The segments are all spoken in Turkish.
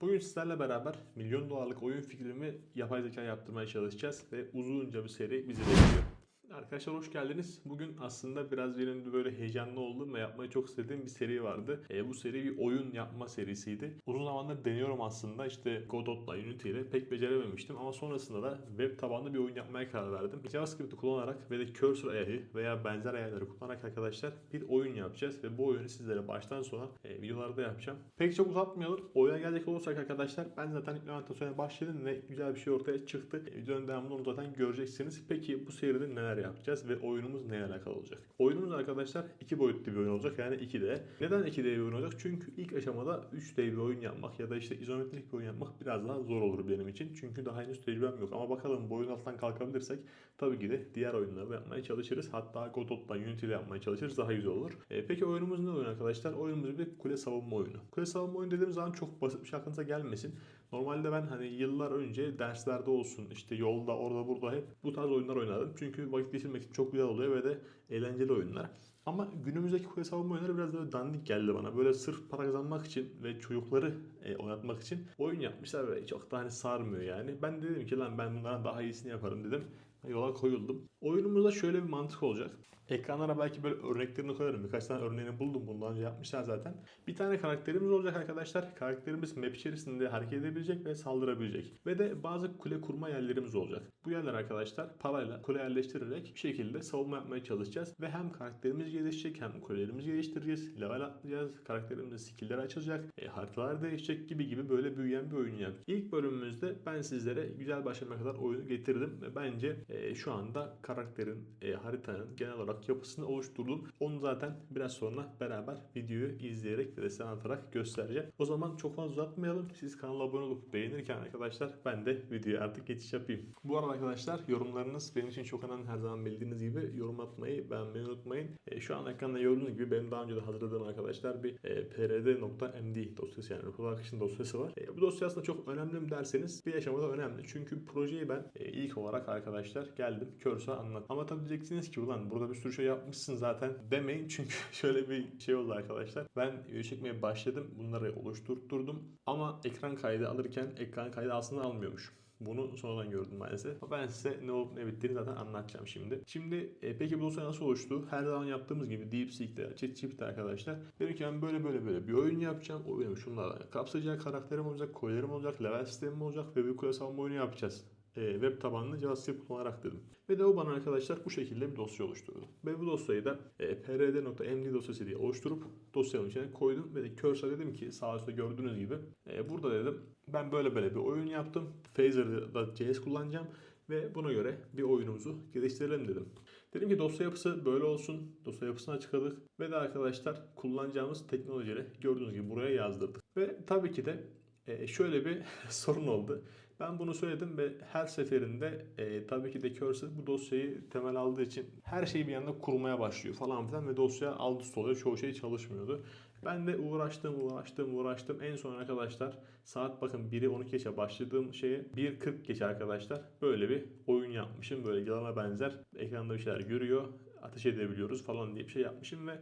Bugün sizlerle beraber milyon dolarlık oyun fikrimi yapay zeka yaptırmaya çalışacağız ve uzunca bir seri bizi bekliyor. Arkadaşlar hoş geldiniz. Bugün aslında biraz benim böyle heyecanlı olduğum ve yapmayı çok istediğim bir seri vardı. E, bu seri bir oyun yapma serisiydi. Uzun zamandır deniyorum aslında işte Godot'la Unity ile pek becerememiştim ama sonrasında da web tabanlı bir oyun yapmaya karar verdim. JavaScript'i kullanarak ve de cursor ayarı veya benzer ayarları kullanarak arkadaşlar bir oyun yapacağız ve bu oyunu sizlere baştan sona e, videolarda yapacağım. Pek çok uzatmayalım. Oyuna gelecek olursak arkadaşlar ben zaten implementasyona başladım ve güzel bir şey ortaya çıktı. E, videonun devamını zaten göreceksiniz. Peki bu seride neler yapacağız ve oyunumuz neyle alakalı olacak? Oyunumuz arkadaşlar iki boyutlu bir oyun olacak yani 2D. Neden 2D bir oyun olacak? Çünkü ilk aşamada 3D bir oyun yapmak ya da işte izometrik bir oyun yapmak biraz daha zor olur benim için. Çünkü daha henüz tecrübem yok. Ama bakalım bu oyun altından kalkabilirsek tabii ki de diğer oyunları yapmaya çalışırız. Hatta Godot'la Unity ile yapmaya çalışırız. Daha güzel olur. E, peki oyunumuz ne oyun arkadaşlar? Oyunumuz bir kule savunma oyunu. Kule savunma oyunu dediğim zaman çok basit bir şey aklınıza gelmesin. Normalde ben hani yıllar önce derslerde olsun işte yolda orada burada hep bu tarz oyunlar oynadım. Çünkü vakit geçirmek için çok güzel oluyor ve de eğlenceli oyunlar. Ama günümüzdeki kule savunma oyunları biraz böyle dandik geldi bana. Böyle sırf para kazanmak için ve çocukları e, oynatmak için oyun yapmışlar ve çok da hani sarmıyor yani. Ben de dedim ki lan ben bunlardan daha iyisini yaparım dedim. Yola koyuldum. Oyunumuzda şöyle bir mantık olacak. Ekranlara belki böyle örneklerini koyarım. Birkaç tane örneğini buldum. Bundan önce yapmışlar zaten. Bir tane karakterimiz olacak arkadaşlar. Karakterimiz map içerisinde hareket edebilecek ve saldırabilecek. Ve de bazı kule kurma yerlerimiz olacak. Bu yerler arkadaşlar parayla kule yerleştirerek bir şekilde savunma yapmaya çalışacağız. Ve hem karakterimiz gelişecek hem kulelerimizi geliştireceğiz. Level atlayacağız. Karakterimizin skillleri açılacak. E, haritalar değişecek gibi gibi böyle büyüyen bir oyun yapacağız. İlk bölümümüzde ben sizlere güzel başlamaya kadar oyunu getirdim. Ve bence e, şu anda karakterin, e, haritanın genel olarak yapısını oluşturdum. Onu zaten biraz sonra beraber videoyu izleyerek ve de size anlatarak göstereceğim. O zaman çok fazla uzatmayalım. Siz kanala abone olup beğenirken arkadaşlar ben de videoya artık geçiş yapayım. Bu arada arkadaşlar yorumlarınız benim için çok önemli. Her zaman bildiğiniz gibi yorum atmayı, beğenmeyi unutmayın. E, şu an ekranda gördüğünüz gibi benim daha önce de hazırladığım arkadaşlar bir e, prd.md dosyası yani production dosyası var. E, bu dosya aslında çok önemli mi derseniz bir aşamada önemli. Çünkü projeyi ben e, ilk olarak arkadaşlar geldim Curse'a anlat. Ama tabii diyeceksiniz ki ulan burada bir sürü şey yapmışsın zaten demeyin. Çünkü şöyle bir şey oldu arkadaşlar. Ben video çekmeye başladım. Bunları oluşturdum. Ama ekran kaydı alırken ekran kaydı aslında almıyormuş. Bunu sonradan gördüm maalesef. Ben size ne olup ne bittiğini zaten anlatacağım şimdi. Şimdi e, peki bu dosya nasıl oluştu? Her zaman yaptığımız gibi DeepSeek'te, ChatGPT arkadaşlar. Dedim ki ben böyle böyle böyle bir oyun yapacağım. O benim şunlardan kapsayacak karakterim olacak, koylarım olacak, level sistemim olacak ve bir kule savunma oyunu yapacağız web tabanlı JavaScript kullanarak dedim. Ve de o bana arkadaşlar bu şekilde bir dosya oluşturdu. Ve bu dosyayı da e, prd.md dosyası diye oluşturup dosyanın içine koydum ve de cursor'a dedim ki sağ üstte gördüğünüz gibi e, burada dedim ben böyle böyle bir oyun yaptım. Phaser'da JS kullanacağım ve buna göre bir oyunumuzu geliştirelim dedim. Dedim ki dosya yapısı böyle olsun. Dosya yapısını açıkladık ve de arkadaşlar kullanacağımız teknolojileri gördüğünüz gibi buraya yazdırdık. Ve tabii ki de e, şöyle bir sorun oldu. Ben bunu söyledim ve her seferinde e, tabii ki de Cursor bu dosyayı temel aldığı için her şeyi bir anda kurmaya başlıyor falan filan ve dosya alt üst. Çoğu şey çalışmıyordu. Ben de uğraştım, uğraştım, uğraştım. En son arkadaşlar saat bakın 1'i 12 geçe başladığım şeye 1.40 geçe arkadaşlar böyle bir oyun yapmışım. Böyle yılana benzer. Ekranda bir şeyler görüyor. Ateş edebiliyoruz falan diye bir şey yapmışım ve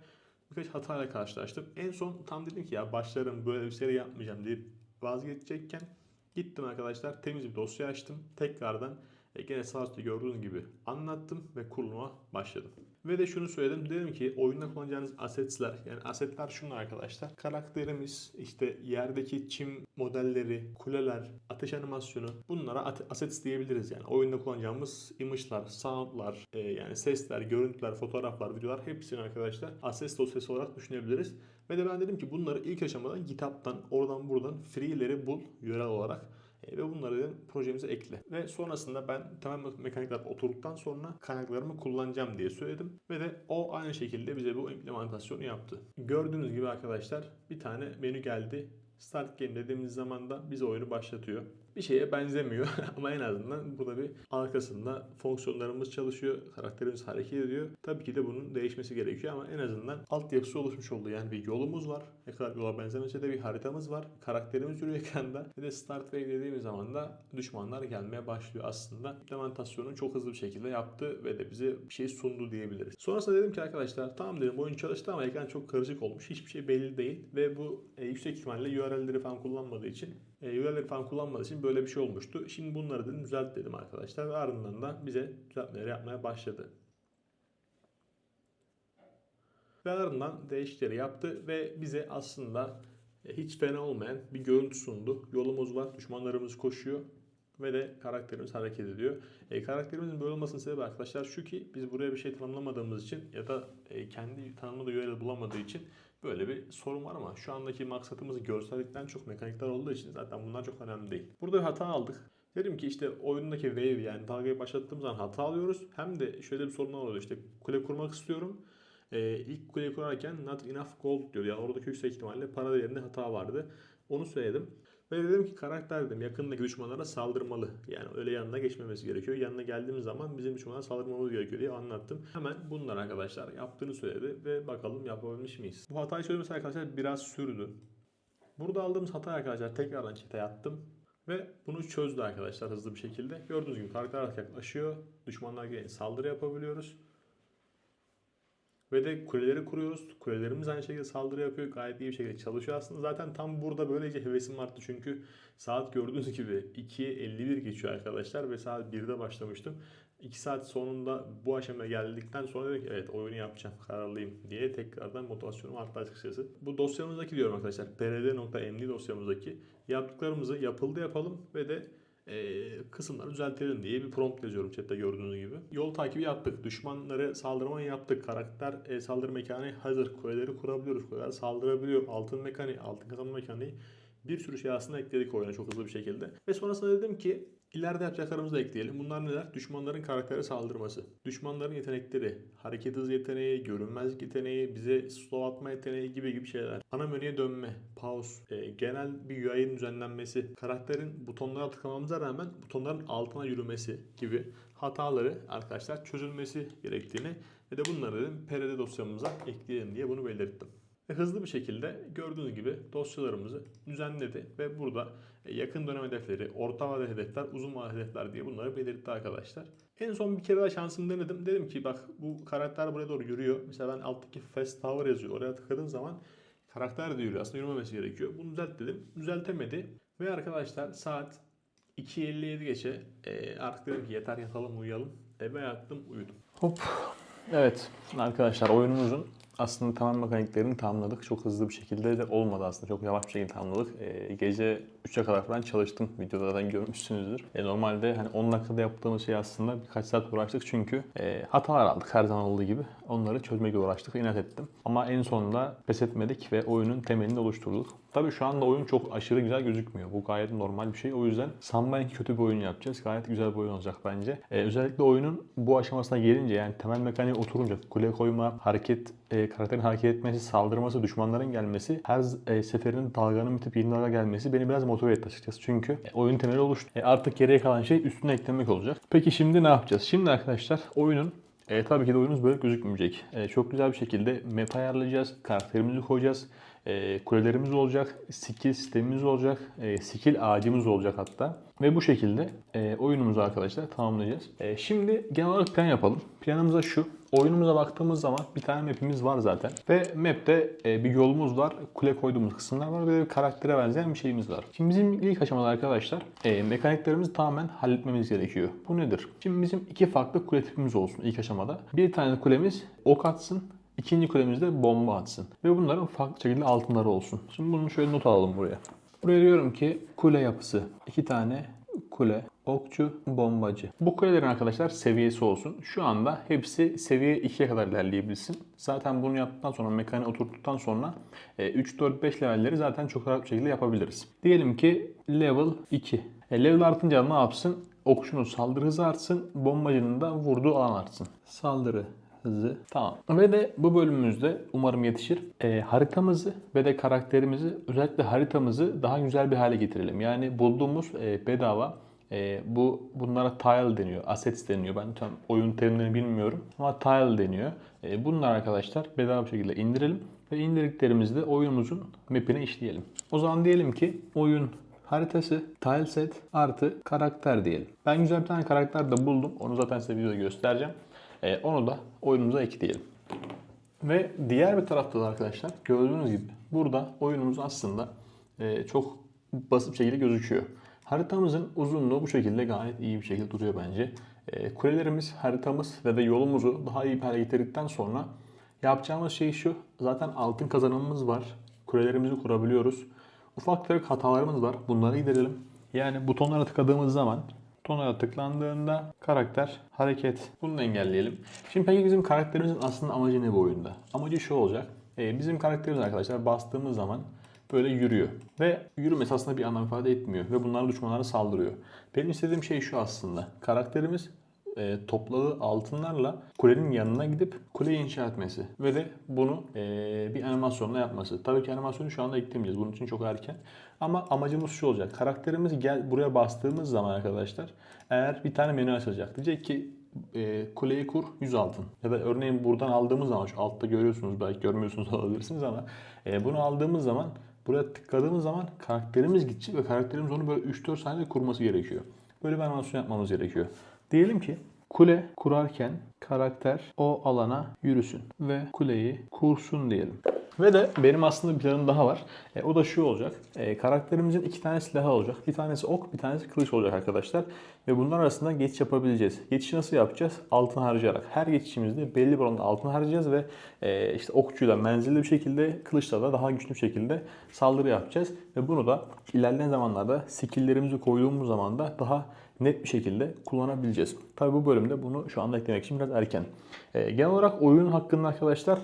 birkaç hatayla karşılaştım. En son tam dedim ki ya başlarım böyle bir seri yapmayacağım deyip vazgeçecekken Gittim arkadaşlar temiz bir dosya açtım. Tekrardan e, gene sağ üstte gördüğünüz gibi anlattım ve kuruluma başladım. Ve de şunu söyledim. Dedim ki oyunda kullanacağınız assetler yani assetler şunlar arkadaşlar. Karakterimiz, işte yerdeki çim modelleri, kuleler, ateş animasyonu bunlara assets diyebiliriz yani. Oyunda kullanacağımız image'lar, sound'lar, e, yani sesler, görüntüler, fotoğraflar, videolar hepsini arkadaşlar assets dosyası olarak düşünebiliriz. Ve de ben dedim ki bunları ilk aşamada GitHub'dan, oradan buradan free'leri bul yörel olarak ve bunları projemize ekle. Ve sonrasında ben temel mekanikler oturduktan sonra kaynaklarımı kullanacağım diye söyledim. Ve de o aynı şekilde bize bu implementasyonu yaptı. Gördüğünüz gibi arkadaşlar bir tane menü geldi. Start Game dediğimiz zaman da bize oyunu başlatıyor. Bir şeye benzemiyor ama en azından burada bir arkasında fonksiyonlarımız çalışıyor, karakterimiz hareket ediyor. Tabii ki de bunun değişmesi gerekiyor ama en azından altyapısı oluşmuş oldu. Yani bir yolumuz var. Ne kadar yola benzemese de bir haritamız var. Karakterimiz yürüyor ekranda. Ve de Start Wave dediğimiz zaman da düşmanlar gelmeye başlıyor aslında. İmplementasyonu çok hızlı bir şekilde yaptı ve de bize bir şey sundu diyebiliriz. Sonrasında dedim ki arkadaşlar tamam dedim oyun çalıştı ama ekran çok karışık olmuş. Hiçbir şey belli değil ve bu e, yüksek ihtimalle URL'leri falan kullanmadığı için E, URL'leri falan kullanmadığı için böyle bir şey olmuştu. Şimdi bunları dedim düzelt dedim arkadaşlar. Ve ardından da bize düzeltmeleri yapmaya başladı. Ve ardından değişikleri yaptı ve bize aslında e, hiç fena olmayan bir görüntü sundu. Yolumuz var, düşmanlarımız koşuyor ve de karakterimiz hareket ediyor. E, karakterimizin böyle olmasının sebebi arkadaşlar şu ki biz buraya bir şey tanımlamadığımız için ya da e, kendi tanımladığı URL bulamadığı için böyle bir sorun var ama şu andaki maksatımız görsellikten çok mekanikler olduğu için zaten bunlar çok önemli değil. Burada bir hata aldık. Dedim ki işte oyundaki wave yani dalgayı başlattığım zaman hata alıyoruz. Hem de şöyle bir sorunlar oluyor işte kule kurmak istiyorum. Ee, ilk kuleyi kurarken not enough gold diyor. Yani oradaki yüksek ihtimalle para değerinde hata vardı. Onu söyledim. Ve dedim ki karakter dedim yakındaki düşmanlara saldırmalı. Yani öyle yanına geçmemesi gerekiyor. Yanına geldiğimiz zaman bizim düşmanlara saldırmamız gerekiyor diye anlattım. Hemen bunlar arkadaşlar yaptığını söyledi ve bakalım yapabilmiş miyiz? Bu hatayı çözmesi arkadaşlar biraz sürdü. Burada aldığımız hata arkadaşlar tekrardan çete attım. Ve bunu çözdü arkadaşlar hızlı bir şekilde. Gördüğünüz gibi karakter yaklaşıyor. Düşmanlar gelince saldırı yapabiliyoruz. Ve de kuleleri kuruyoruz. Kulelerimiz aynı şekilde saldırı yapıyor. Gayet iyi bir şekilde çalışıyor aslında. Zaten tam burada böylece hevesim arttı. Çünkü saat gördüğünüz gibi 2'ye 51 geçiyor arkadaşlar. Ve saat 1'de başlamıştım. 2 saat sonunda bu aşamaya geldikten sonra dedim ki evet oyunu yapacağım kararlıyım diye tekrardan motivasyonum arttı açıkçası. Bu dosyamızdaki diyorum arkadaşlar prd.md dosyamızdaki yaptıklarımızı yapıldı yapalım ve de e, kısımları düzeltelim diye bir prompt yazıyorum chatte gördüğünüz gibi. Yol takibi yaptık. Düşmanları saldırma yaptık. Karakter e, saldırı mekaniği hazır. Kuleleri kurabiliyoruz. Kuleler saldırabiliyor. Altın mekaniği, altın kazanma mekaniği bir sürü şey aslında ekledik oyuna çok hızlı bir şekilde. Ve sonrasında dedim ki ileride yapacaklarımızı da ekleyelim. Bunlar neler? Düşmanların karaktere saldırması. Düşmanların yetenekleri, hareket hızı yeteneği, görünmezlik yeteneği, bize slow atma yeteneği gibi gibi şeyler. Ana menüye dönme, pause, e, genel bir UI'nin düzenlenmesi, karakterin butonlara tıklamamıza rağmen butonların altına yürümesi gibi hataları arkadaşlar çözülmesi gerektiğini ve de bunları PRD dosyamıza ekleyelim diye bunu belirttim. Ve hızlı bir şekilde gördüğünüz gibi dosyalarımızı düzenledi ve burada yakın dönem hedefleri, orta vadeli hedefler, uzun vadeli hedefler diye bunları belirtti arkadaşlar. En son bir kere daha şansımı denedim. Dedim ki bak bu karakter buraya doğru yürüyor. Mesela ben alttaki Fast Tower yazıyor. Oraya tıkladığım zaman karakter de yürüyor. Aslında yürümemesi gerekiyor. Bunu düzelt dedim. Düzeltemedi. Ve arkadaşlar saat 2.57 geçe e, artık dedim ki yeter yatalım uyuyalım. Eve yattım uyudum. Hop. Evet arkadaşlar oyunumuzun aslında tamam mekaniklerini tamamladık. Çok hızlı bir şekilde de olmadı aslında. Çok yavaş bir şekilde tamamladık. Ee, gece 3'e kadar falan çalıştım. Videoda zaten görmüşsünüzdür. E, normalde hani 10 dakikada yaptığımız şey aslında birkaç saat uğraştık. Çünkü e, hatalar aldık her zaman olduğu gibi. Onları çözmekle uğraştık. inat ettim. Ama en sonunda pes etmedik ve oyunun temelini oluşturduk. Tabii şu anda oyun çok aşırı güzel gözükmüyor. Bu gayet normal bir şey. O yüzden sanmayın kötü bir oyun yapacağız. Gayet güzel bir oyun olacak bence. Ee, özellikle oyunun bu aşamasına gelince yani temel mekaniğe oturunca kule koyma, hareket, e, karakterin hareket etmesi, saldırması, düşmanların gelmesi, her e, seferinin dalganın bitip yeni dalga gelmesi beni biraz motive etti açıkçası. Çünkü e, oyun temeli oluştu. E, artık geriye kalan şey üstüne eklemek olacak. Peki şimdi ne yapacağız? Şimdi arkadaşlar oyunun e, tabii ki de oyunumuz böyle gözükmeyecek. E, çok güzel bir şekilde map ayarlayacağız. Karakterimizi koyacağız. E, kulelerimiz olacak. Skill sistemimiz olacak. E, skill ağacımız olacak hatta. Ve bu şekilde e, oyunumuzu arkadaşlar tamamlayacağız. E, şimdi genel olarak plan yapalım. Planımız da şu. Oyunumuza baktığımız zaman bir tane map'imiz var zaten. Ve map'te e, bir yolumuz var. Kule koyduğumuz kısımlar var. Ve bir karaktere benzeyen bir şeyimiz var. Şimdi bizim ilk aşamada arkadaşlar e, mekaniklerimizi tamamen halletmemiz gerekiyor. Bu nedir? Şimdi bizim iki farklı kule tipimiz olsun ilk aşamada. Bir tane kulemiz ok atsın. İkinci kulemizde bomba atsın. Ve bunların farklı şekilde altınları olsun. Şimdi bunu şöyle not alalım buraya. Buraya diyorum ki kule yapısı. iki tane kule, okçu, bombacı. Bu kulelerin arkadaşlar seviyesi olsun. Şu anda hepsi seviye 2'ye kadar ilerleyebilsin. Zaten bunu yaptıktan sonra, mekaniği oturttuktan sonra 3, 4, 5 levelleri zaten çok rahat bir şekilde yapabiliriz. Diyelim ki level 2. E, level artınca ne yapsın? Okçunun saldırı hızı artsın, bombacının da vurduğu alan artsın. Saldırı hızı. Tamam. Ve de bu bölümümüzde umarım yetişir. E, haritamızı ve de karakterimizi özellikle haritamızı daha güzel bir hale getirelim. Yani bulduğumuz e, bedava e, bu bunlara tile deniyor, assets deniyor. Ben tam oyun terimlerini bilmiyorum ama tile deniyor. E, bunlar arkadaşlar bedava bir şekilde indirelim ve indirdiklerimizi de oyunumuzun map'ine işleyelim. O zaman diyelim ki oyun haritası, tile set artı karakter diyelim. Ben güzel bir tane karakter de buldum. Onu zaten size videoda göstereceğim. E, onu da oyunumuza ekleyelim. Ve diğer bir tarafta da arkadaşlar gördüğünüz gibi burada oyunumuz aslında e, çok basit bir şekilde gözüküyor. Haritamızın uzunluğu bu şekilde gayet iyi bir şekilde duruyor bence. E, kulelerimiz, haritamız ve de yolumuzu daha iyi bir hale getirdikten sonra yapacağımız şey şu. Zaten altın kazanımımız var. Kulelerimizi kurabiliyoruz. Ufak tefek hatalarımız var. Bunları giderelim. Yani butonlara tıkladığımız zaman butonlara tıklandığında karakter, hareket bunu engelleyelim. Şimdi peki bizim karakterimizin aslında amacı ne bu oyunda? Amacı şu olacak. Ee, bizim karakterimiz arkadaşlar bastığımız zaman böyle yürüyor. Ve yürümesi aslında bir anlam ifade etmiyor. Ve bunlar düşmanlara saldırıyor. Benim istediğim şey şu aslında. Karakterimiz e, topladığı altınlarla kulenin yanına gidip kuleyi inşa etmesi. Ve de bunu e, bir animasyonla yapması. Tabii ki animasyonu şu anda eklemeyeceğiz. Bunun için çok erken. Ama amacımız şu olacak. Karakterimiz gel buraya bastığımız zaman arkadaşlar eğer bir tane menü açılacak. Diyecek ki e, kuleyi kur 100 altın. Ya da örneğin buradan aldığımız zaman şu altta görüyorsunuz belki görmüyorsunuz olabilirsiniz ama e, bunu aldığımız zaman buraya tıkladığımız zaman karakterimiz gidecek ve karakterimiz onu böyle 3-4 saniyede kurması gerekiyor. Böyle bir animasyon yapmamız gerekiyor. Diyelim ki kule kurarken karakter o alana yürüsün ve kuleyi kursun diyelim. Ve de benim aslında bir planım daha var. E, o da şu olacak. E, karakterimizin iki tane silahı olacak. Bir tanesi ok, bir tanesi kılıç olacak arkadaşlar. Ve bunlar arasında geçiş yapabileceğiz. Geçişi nasıl yapacağız? Altın harcayarak. Her geçişimizde belli bir oranda altın harcayacağız ve e, işte okçuyla menzilli bir şekilde, kılıçla da daha güçlü bir şekilde saldırı yapacağız. Ve bunu da ilerleyen zamanlarda skilllerimizi koyduğumuz zaman da daha net bir şekilde kullanabileceğiz. Tabi bu bölümde bunu şu anda eklemek için biraz erken. E, genel olarak oyun hakkında arkadaşlar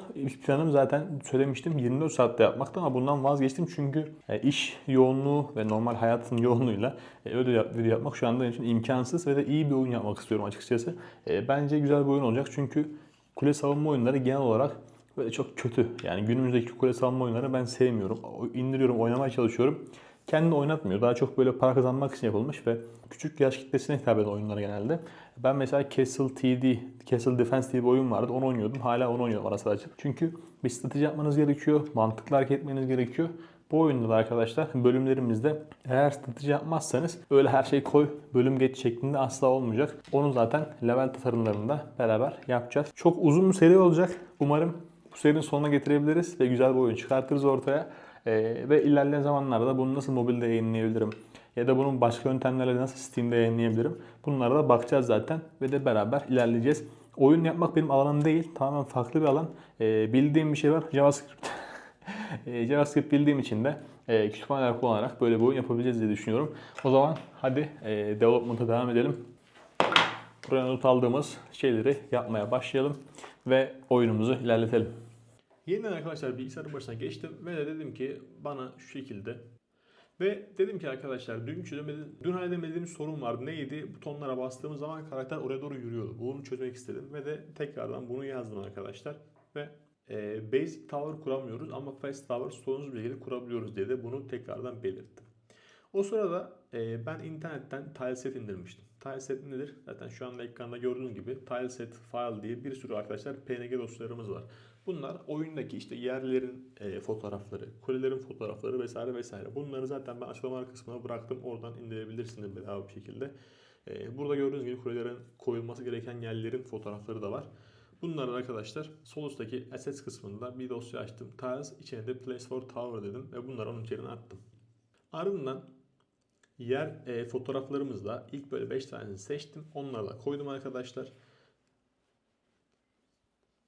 planım zaten söylemiştim 24 saatte yapmakta ama bundan vazgeçtim çünkü e, iş yoğunluğu ve normal hayatın yoğunluğuyla e, öyle yap, video yapmak şu anda için imkansız ve de iyi bir oyun yapmak istiyorum açıkçası. E, bence güzel bir oyun olacak çünkü kule savunma oyunları genel olarak böyle çok kötü. Yani günümüzdeki kule savunma oyunları ben sevmiyorum. İndiriyorum, oynamaya çalışıyorum. Kendini oynatmıyor. Daha çok böyle para kazanmak için yapılmış ve küçük yaş kitlesine hitap eden oyunlar genelde. Ben mesela Castle TD, Castle Defense diye bir oyun vardı. Onu oynuyordum. Hala onu oynuyorum arası açıp. Çünkü bir strateji yapmanız gerekiyor. Mantıklı hareket etmeniz gerekiyor. Bu oyunda da arkadaşlar bölümlerimizde eğer strateji yapmazsanız öyle her şey koy bölüm geç şeklinde asla olmayacak. Onu zaten level tasarımlarında beraber yapacağız. Çok uzun bir seri olacak. Umarım bu serinin sonuna getirebiliriz ve güzel bir oyun çıkartırız ortaya. Ee, ve ilerleyen zamanlarda bunu nasıl mobilde yayınlayabilirim ya da bunun başka yöntemlerle nasıl Steam'de yayınlayabilirim bunlara da bakacağız zaten ve de beraber ilerleyeceğiz. Oyun yapmak benim alanım değil. Tamamen farklı bir alan. Ee, bildiğim bir şey var. JavaScript. Ee, JavaScript bildiğim için de e, kütüphaneler kullanarak böyle bir oyun yapabileceğiz diye düşünüyorum. O zaman hadi e, development'a devam edelim. Buraya not aldığımız şeyleri yapmaya başlayalım ve oyunumuzu ilerletelim. Yeniden arkadaşlar bilgisayarın başına geçtim ve de dedim ki bana şu şekilde ve dedim ki arkadaşlar dün çözemediğim, dün halledemediğim sorun vardı. Neydi? Butonlara bastığımız zaman karakter oraya doğru yürüyordu. Bunu çözmek istedim ve de tekrardan bunu yazdım arkadaşlar. Ve e, basic tower kuramıyoruz ama fast tower sorunsuz bir şekilde kurabiliyoruz diye de bunu tekrardan belirttim. O sırada e, ben internetten tileset indirmiştim. Tileset nedir? Zaten şu anda ekranda gördüğünüz gibi tileset file diye bir sürü arkadaşlar PNG dosyalarımız var. Bunlar oyundaki işte yerlerin e, fotoğrafları, kulelerin fotoğrafları vesaire vesaire. Bunları zaten ben açıklama kısmına bıraktım. Oradan indirebilirsiniz bedava bir şekilde. E, burada gördüğünüz gibi kulelerin koyulması gereken yerlerin fotoğrafları da var. Bunları arkadaşlar sol üstteki assets kısmında bir dosya açtım. Tiles içine de place for tower dedim ve bunları onun içine attım. Ardından yer e, fotoğraflarımızda ilk böyle 5 tanesini seçtim. Onları da koydum arkadaşlar.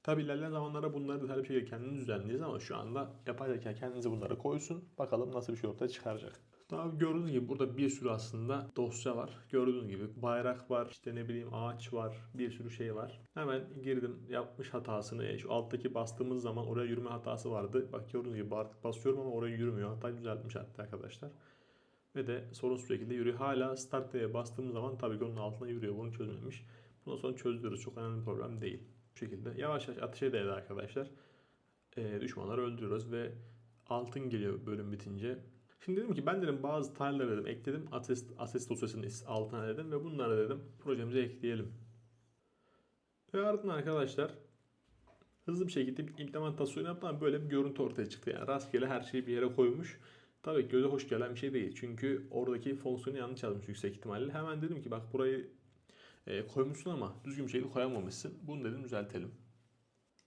Tabi ilerleyen zamanlarda bunları detaylı bir şekilde kendiniz düzenleyeceğiz ama şu anda yapay zeka kendinize bunları koysun. Bakalım nasıl bir şey ortaya çıkaracak. Daha gördüğünüz gibi burada bir sürü aslında dosya var. Gördüğünüz gibi bayrak var, işte ne bileyim ağaç var, bir sürü şey var. Hemen girdim yapmış hatasını. Şu alttaki bastığımız zaman oraya yürüme hatası vardı. Bak gördüğünüz gibi artık basıyorum ama oraya yürümüyor. Hatta düzeltmiş hatta arkadaşlar. Ve de sorunsuz şekilde yürüyor. Hala start diye bastığımız zaman tabii ki onun altına yürüyor. Bunu çözmemiş. Bundan sonra çözülürüz. Çok önemli bir problem değil. Bu şekilde yavaş yavaş ateşe değdi arkadaşlar. Ee, düşmanları öldürüyoruz ve altın geliyor bölüm bitince. Şimdi dedim ki ben dedim bazı tile'ları dedim ekledim. Assets, assets dosyasını altına dedim ve bunları dedim projemize ekleyelim. Ve ardından arkadaşlar hızlı bir şekilde implementasyonu yaptım ama böyle bir görüntü ortaya çıktı. Yani rastgele her şeyi bir yere koymuş. Tabii ki göze hoş gelen bir şey değil. Çünkü oradaki fonksiyonu yanlış yazmış yüksek ihtimalle. Hemen dedim ki bak burayı e, koymuşsun ama düzgün bir şekilde koyamamışsın. Bunu dedim düzeltelim.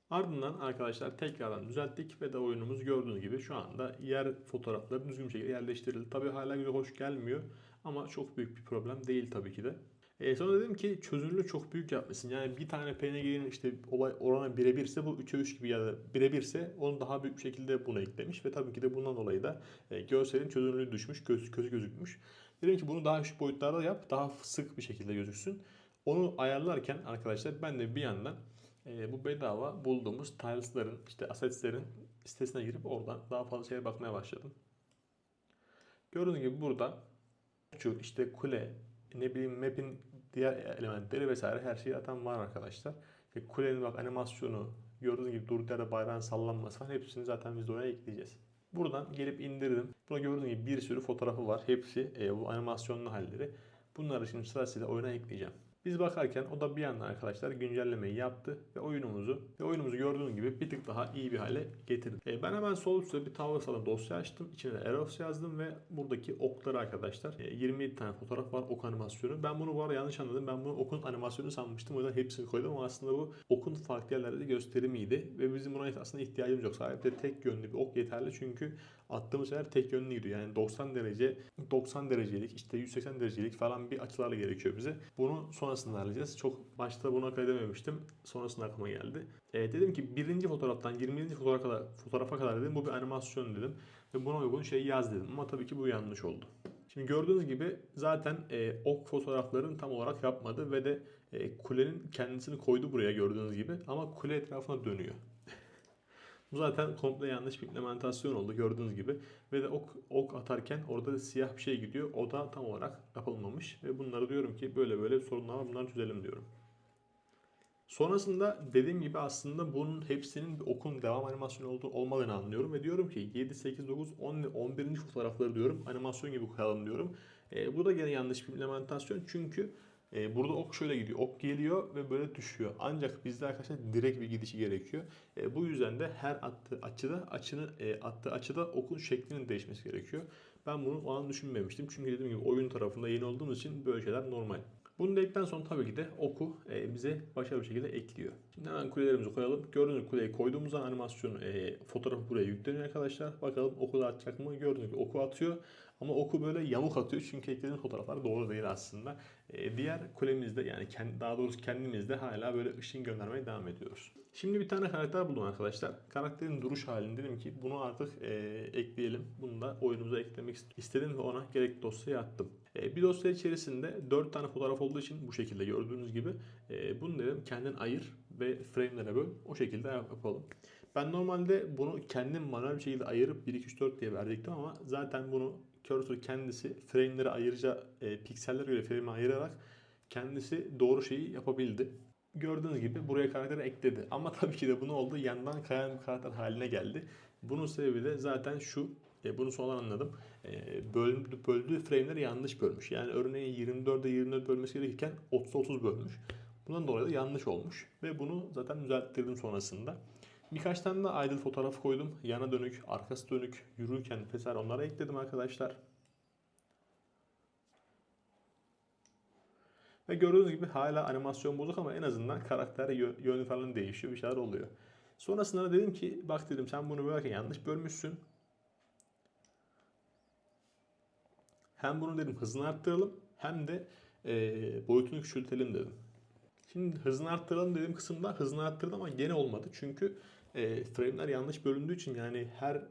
Ardından arkadaşlar tekrardan düzelttik ve de oyunumuz gördüğünüz gibi şu anda yer fotoğrafları düzgün bir şekilde yerleştirildi. Tabii hala güzel hoş gelmiyor ama çok büyük bir problem değil tabii ki de. E sonra dedim ki çözünürlüğü çok büyük yapmışsın. Yani bir tane PNG'nin işte olay oranı birebirse bu 3'e 3 gibi ya da birebirse onu daha büyük bir şekilde buna eklemiş ve tabii ki de bundan dolayı da e, görselin çözünürlüğü düşmüş, göz, közü gözükmüş. Dedim ki bunu daha küçük boyutlarda yap, daha sık bir şekilde gözüksün. Onu ayarlarken arkadaşlar ben de bir yandan e, bu bedava bulduğumuz tiles'ların işte assets'lerin sitesine girip oradan daha fazla şeye bakmaya başladım. Gördüğünüz gibi burada şu işte kule ne bileyim map'in diğer elementleri vesaire her şey zaten var arkadaşlar. İşte kulenin bak animasyonu gördüğünüz gibi durduk yerde bayrağın sallanması falan hepsini zaten biz de oraya ekleyeceğiz. Buradan gelip indirdim. Burada gördüğünüz gibi bir sürü fotoğrafı var. Hepsi e, bu animasyonlu halleri. Bunları şimdi sırasıyla oyuna ekleyeceğim. Biz bakarken o da bir yandan arkadaşlar güncellemeyi yaptı ve oyunumuzu ve oyunumuzu gördüğünüz gibi bir tık daha iyi bir hale getirdi. E, ben hemen sol üstte bir Tower dosya açtım. İçine de Eros yazdım ve buradaki okları arkadaşlar e, 27 tane fotoğraf var ok animasyonu. Ben bunu bu arada yanlış anladım. Ben bunu okun animasyonu sanmıştım. O yüzden hepsini koydum ama aslında bu okun farklı yerlerde gösterimiydi ve bizim buna aslında ihtiyacımız yok. Sadece tek yönlü bir ok yeterli çünkü attığımız yer tek yönlü gidiyor. Yani 90 derece 90 derecelik işte 180 derecelik falan bir açılarla gerekiyor bize. Bunu sonrasında halledeceğiz. Çok başta buna kaydedememiştim. Sonrasında aklıma geldi. E, dedim ki birinci fotoğraftan 20. fotoğrafa kadar, fotoğrafa kadar dedim bu bir animasyon dedim. Ve buna uygun şey yaz dedim. Ama tabii ki bu yanlış oldu. Şimdi gördüğünüz gibi zaten e, ok fotoğraflarını tam olarak yapmadı ve de e, kulenin kendisini koydu buraya gördüğünüz gibi ama kule etrafına dönüyor. Zaten komple yanlış bir implementasyon oldu gördüğünüz gibi. Ve de ok, ok atarken orada da siyah bir şey gidiyor. O da tam olarak yapılmamış. Ve bunları diyorum ki böyle böyle sorunlar var bunları çözelim diyorum. Sonrasında dediğim gibi aslında bunun hepsinin okun devam animasyonu olduğu olmadığını anlıyorum ve diyorum ki 7, 8, 9, 10 ve 11. fotoğrafları diyorum animasyon gibi koyalım diyorum. E, bu da gene yanlış bir implementasyon çünkü e, burada ok şöyle gidiyor. Ok geliyor ve böyle düşüyor. Ancak bizde arkadaşlar direkt bir gidişi gerekiyor. E, bu yüzden de her attığı açıda açını e, attığı açıda okun şeklinin değişmesi gerekiyor. Ben bunu o an düşünmemiştim. Çünkü dediğim gibi oyun tarafında yeni olduğumuz için böyle şeyler normal. Bunu dedikten sonra tabii ki de oku e, bize başarılı bir şekilde ekliyor. Şimdi hemen kulelerimizi koyalım. Gördüğünüz kuleyi koyduğumuz an animasyon e, fotoğrafı buraya yükleniyor arkadaşlar. Bakalım oku da atacak mı? Gördüğünüz gibi oku atıyor. Ama oku böyle yamuk atıyor çünkü eklediğimiz fotoğraflar doğru değil aslında. E, diğer kulemizde yani daha doğrusu kendimizde hala böyle ışın göndermeye devam ediyoruz. Şimdi bir tane karakter buldum arkadaşlar. Karakterin duruş halini dedim ki bunu artık e, ekleyelim. Bunu da oyunumuza eklemek istedim ve ona gerekli dosyayı attım. E, bir dosya içerisinde 4 tane fotoğraf olduğu için bu şekilde gördüğünüz gibi e, bunu dedim kendin ayır ve frame'lere böl. O şekilde yapalım. Ben normalde bunu kendim manuel bir şekilde ayırıp 1, 2, 3, 4 diye verecektim ama zaten bunu cursor kendisi frame'leri ayırıca e, piksellere göre frame'i ayırarak kendisi doğru şeyi yapabildi. Gördüğünüz gibi buraya karakteri ekledi. Ama tabii ki de bunu oldu yandan kayan bir karakter haline geldi. Bunun sebebi de zaten şu. E, bunu sonradan anladım. E, böldüğü, böldüğü frame'leri yanlış bölmüş. Yani örneğin 24'e 24 bölmesi gerekirken 30'a 30 bölmüş. Bundan dolayı da yanlış olmuş. Ve bunu zaten düzelttirdim sonrasında. Birkaç tane de idle fotoğrafı koydum. Yana dönük, arkası dönük, yürürken vesaire onlara ekledim arkadaşlar. Ve gördüğünüz gibi hala animasyon bozuk ama en azından karakter yönü falan değişiyor. Bir şeyler oluyor. Sonrasında da dedim ki bak dedim sen bunu bölerken yanlış bölmüşsün. Hem bunu dedim hızını arttıralım hem de e, boyutunu küçültelim dedim. Şimdi hızını arttıralım dediğim kısımda hızını arttırdım ama gene olmadı. Çünkü e, frame'ler yanlış bölündüğü için yani her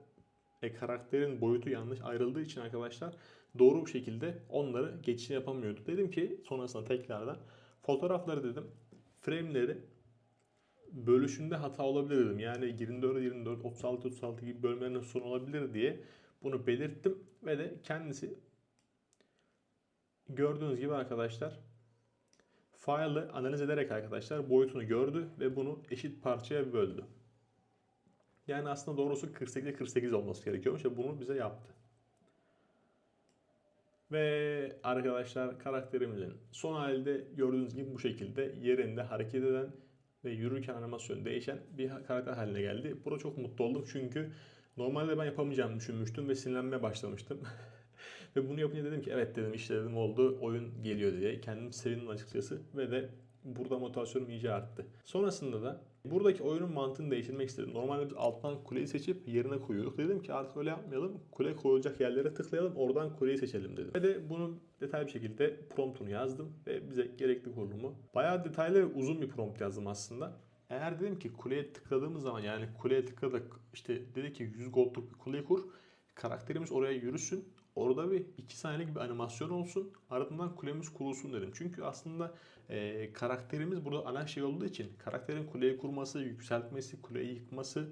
e, karakterin boyutu yanlış ayrıldığı için arkadaşlar doğru bir şekilde onları geçiş yapamıyordu. Dedim ki sonrasında tekrardan fotoğrafları dedim frame'leri bölüşünde hata olabilir dedim. Yani 24 24 36 36 gibi bölmelerinin son olabilir diye bunu belirttim ve de kendisi gördüğünüz gibi arkadaşlar file'ı analiz ederek arkadaşlar boyutunu gördü ve bunu eşit parçaya böldü. Yani aslında doğrusu 48'e 48 olması gerekiyormuş ve bunu bize yaptı. Ve arkadaşlar karakterimizin son halde gördüğünüz gibi bu şekilde yerinde hareket eden ve yürürken animasyon değişen bir karakter haline geldi. Burada çok mutlu oldum çünkü normalde ben yapamayacağımı düşünmüştüm ve sinirlenmeye başlamıştım. ve bunu yapınca dedim ki evet dedim işte dedim oldu oyun geliyor diye kendim sevindim açıkçası ve de burada motivasyonum iyice arttı. Sonrasında da buradaki oyunun mantığını değiştirmek istedim. Normalde biz alttan kuleyi seçip yerine koyuyorduk. Dedim ki artık öyle yapmayalım. Kule koyulacak yerlere tıklayalım. Oradan kuleyi seçelim dedim. Ve de bunun detaylı bir şekilde promptunu yazdım. Ve bize gerekli kurulumu. Bayağı detaylı ve uzun bir prompt yazdım aslında. Eğer dedim ki kuleye tıkladığımız zaman yani kuleye tıkladık işte dedi ki 100 gold'luk bir kuleyi kur. Karakterimiz oraya yürüsün. Orada bir 2 saniyelik bir animasyon olsun. Ardından kulemiz kurulsun dedim. Çünkü aslında e, karakterimiz burada ana şey olduğu için karakterin kuleyi kurması, yükseltmesi, kuleyi yıkması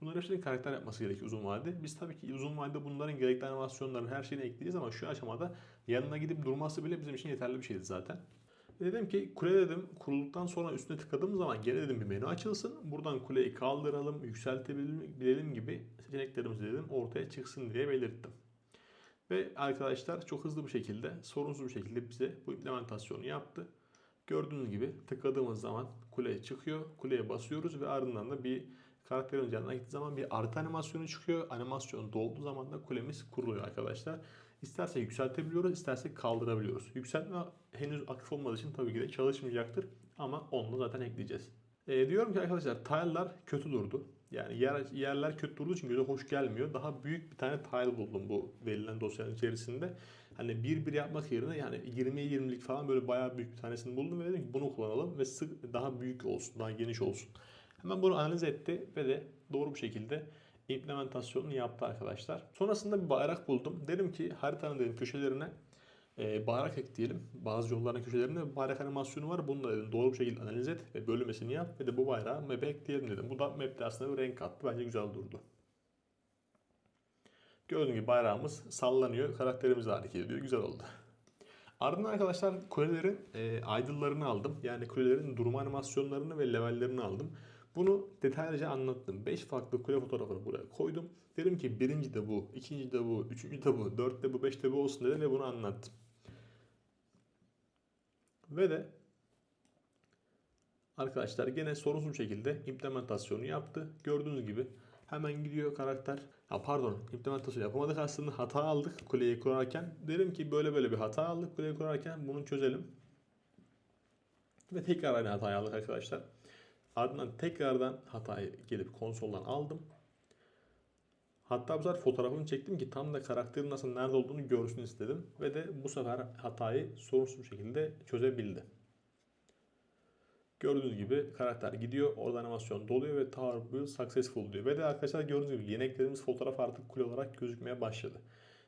bunları hepsini karakter yapması gerekiyor uzun vadede. Biz tabii ki uzun vadede bunların gerekli animasyonların her şeyini ekleyeceğiz ama şu aşamada yanına gidip durması bile bizim için yeterli bir şeydi zaten. Dedim ki kule dedim kurulduktan sonra üstüne tıkladığım zaman geri dedim bir menü açılsın. Buradan kuleyi kaldıralım, yükseltebilelim gibi seçeneklerimiz dedim ortaya çıksın diye belirttim. Ve arkadaşlar çok hızlı bir şekilde, sorunsuz bir şekilde bize bu implementasyonu yaptı. Gördüğünüz gibi tıkladığımız zaman kuleye çıkıyor. Kuleye basıyoruz ve ardından da bir karakterin yanına gittiği zaman bir artı animasyonu çıkıyor. Animasyon dolduğu zaman da kulemiz kuruluyor arkadaşlar. İstersek yükseltebiliyoruz, istersek kaldırabiliyoruz. Yükseltme henüz aktif olmadığı için tabii ki de çalışmayacaktır. Ama onu zaten ekleyeceğiz. E, diyorum ki arkadaşlar tile'lar kötü durdu. Yani yer, yerler kötü durduğu için göze hoş gelmiyor. Daha büyük bir tane tile buldum bu verilen dosyanın içerisinde. Hani bir bir yapmak yerine yani 20'ye 20'lik falan böyle bayağı büyük bir tanesini buldum ve dedim ki bunu kullanalım ve sık daha büyük olsun, daha geniş olsun. Hemen bunu analiz etti ve de doğru bir şekilde implementasyonunu yaptı arkadaşlar. Sonrasında bir bayrak buldum. Dedim ki haritanın dedim köşelerine e, bayrak ekleyelim. Bazı yolların köşelerinde bayrak animasyonu var. Bunu da dedim doğru bir şekilde analiz et ve bölünmesini yap ve de bu bayrağı map'e ekleyelim dedim. Bu da map'te aslında bir renk kattı. Bence güzel durdu. Gördüğünüz gibi bayrağımız sallanıyor. Karakterimiz hareket ediyor. Güzel oldu. Ardından arkadaşlar kulelerin e, idle'larını aldım. Yani kulelerin durum animasyonlarını ve levellerini aldım. Bunu detaylıca anlattım. 5 farklı kule fotoğrafını buraya koydum. Dedim ki birinci de bu, ikinci de bu, üçüncü de bu, dört de bu, beş de bu olsun dedim ve bunu anlattım. Ve de arkadaşlar gene sorunsuz şekilde implementasyonu yaptı. Gördüğünüz gibi hemen gidiyor karakter. Ya pardon implementasyon yapamadık aslında hata aldık kuleyi kurarken. Dedim ki böyle böyle bir hata aldık kuleyi kurarken bunu çözelim. Ve tekrar aynı hatayı aldık arkadaşlar. Ardından tekrardan hatayı gelip konsoldan aldım. Hatta bu sefer fotoğrafını çektim ki tam da karakterin nasıl nerede olduğunu görsün istedim. Ve de bu sefer hatayı sorunsuz bir şekilde çözebildi. Gördüğünüz gibi karakter gidiyor. Orada animasyon doluyor ve Tower Build Successful diyor. Ve de arkadaşlar gördüğünüz gibi yeni fotoğraf artık kule olarak gözükmeye başladı.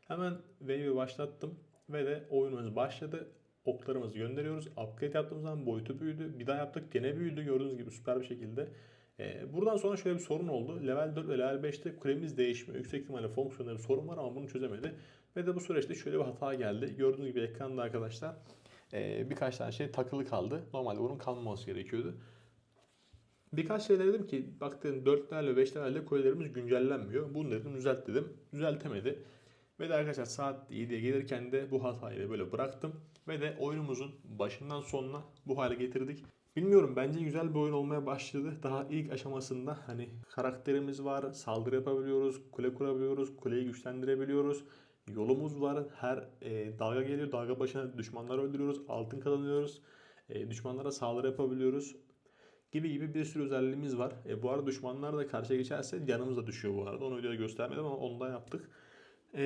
Hemen wave'i başlattım. Ve de oyunumuz başladı. Oklarımızı gönderiyoruz. Upgrade yaptığımız zaman boyutu büyüdü. Bir daha yaptık gene büyüdü. Gördüğünüz gibi süper bir şekilde. Ee, buradan sonra şöyle bir sorun oldu. Level 4 ve level 5'te kulemiz değişmiyor. Yüksek ihtimalle fonksiyonel bir sorun var ama bunu çözemedi. Ve de bu süreçte şöyle bir hata geldi. Gördüğünüz gibi ekranda arkadaşlar e, birkaç tane şey takılı kaldı. Normalde bunun kalmaması gerekiyordu. Birkaç şey dedim ki baktığın 4'lerle 5'lerle kulelerimiz güncellenmiyor. Bunu dedim düzelt dedim. Düzeltemedi. Ve de arkadaşlar saat 7'ye gelirken de bu hatayı böyle bıraktım. Ve de oyunumuzun başından sonuna bu hale getirdik. Bilmiyorum bence güzel bir oyun olmaya başladı. Daha ilk aşamasında hani karakterimiz var, saldırı yapabiliyoruz, kule kurabiliyoruz, kuleyi güçlendirebiliyoruz. Yolumuz var. Her e, dalga geliyor. Dalga başına düşmanlar öldürüyoruz. Altın kazanıyoruz. E, düşmanlara saldırı yapabiliyoruz. Gibi gibi bir sürü özelliğimiz var. E, bu arada düşmanlar da karşıya geçerse yanımız da düşüyor bu arada. Onu videoda göstermedim ama onu da yaptık. E,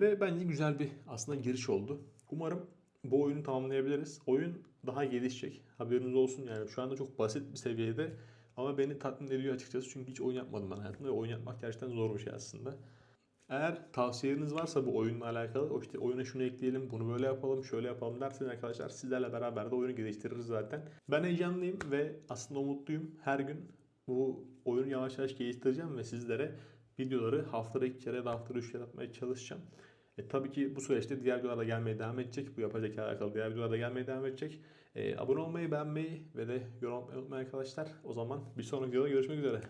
ve bence güzel bir aslında giriş oldu. Umarım bu oyunu tamamlayabiliriz. Oyun daha gelişecek. Haberiniz olsun yani şu anda çok basit bir seviyede ama beni tatmin ediyor açıkçası çünkü hiç oyun yapmadım ben hayatımda ve oyun yapmak gerçekten zor bir şey aslında. Eğer tavsiyeleriniz varsa bu oyunla alakalı o işte oyuna şunu ekleyelim, bunu böyle yapalım, şöyle yapalım derseniz arkadaşlar sizlerle beraber de oyunu geliştiririz zaten. Ben heyecanlıyım ve aslında umutluyum. Her gün bu oyunu yavaş yavaş geliştireceğim ve sizlere videoları haftada iki kere ya da haftada üç kere atmaya çalışacağım. E, tabii ki bu süreçte diğer videolar da gelmeye devam edecek. Bu yapay zeka alakalı diğer videolar da gelmeye devam edecek. E, abone olmayı, beğenmeyi ve de yorum atmayı unutmayın arkadaşlar. O zaman bir sonraki videoda görüşmek üzere.